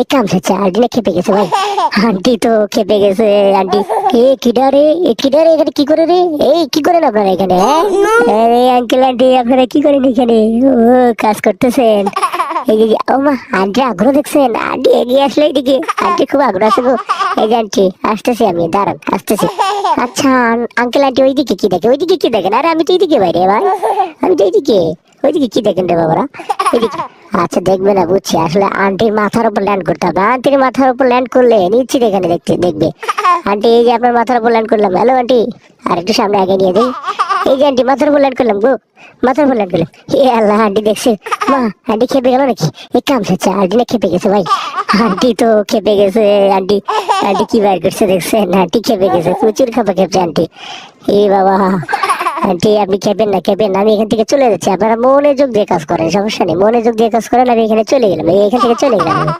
এই কাম হচ্ছে আন্টি না খেপে গেছে ভাই। আন্টি তো খেপে গেছে, আন্টি। এ কিডা রে? এ কিডা রে এখানে? কি করে রে? এই, কি করেন আপনারা এখানে হ্যাঁ? আঙ্কেল আন্টি আপনারা কি করেন এখানে? ও, কাজ করতেছেন। ও মা, আন্টি আগ্রহ দেখছেন? আন্টি এগিয়ে আসলে এদিকে। আন্টি খুব আগ্রহ আছে গো। এই যে, আন্টি, আসতেছি আমি, দাঁড়ান, আসতেছি। আচ্ছা আঙ্কেল আন্টি ওইদিকে কি দেখে? ওইদিকে কি দেখেন? আরে, আমি তো এইদিকে বাইরে, ভাই। আমি তো এইদিকে। ওইদিকে কি দেখেন রে বাবারা? আচ্ছা দেখবে না, বুঝছি। আসলে আন্টির মাথার উপর ল্যান্ড করতে হবে। আন্টির মাথার উপর ল্যান্ড করলে নিশ্চিত এখানে দেখতে দেখবে। আন্টি এই যে আপনার মাথার উপর ল্যান্ড করলাম। হ্যালো আন্টি আর একটু সামনে আগে নিয়ে যাই। এই যে আন্টি মাথার উপর ল্যান্ড করলাম গো। মাথার উপর ল্যান্ড করলাম। এ আল্লাহ আন্টি দেখছে। মা আন্টি খেপে গেল নাকি? এই কাম হচ্ছে আন্টি না খেপে গেছে ভাই? আন্টি তো খেপে গেছে আন্টি আন্টি কি বার করছে দেখছেন? আন্টি খেপে গেছে। প্রচুর খাপা খেপছে আন্টি এ বাবা। আন্টি আপনি খেবেন না খেবেন না, আমি এখান থেকে চলে যাচ্ছি আপনারা মনোযোগ দিয়ে কাজ করেন সমস্যা নেই মনোযোগ দিয়ে কাজ করেন আমি এখানে চলে গেলাম এখান থেকে চলে গেলাম।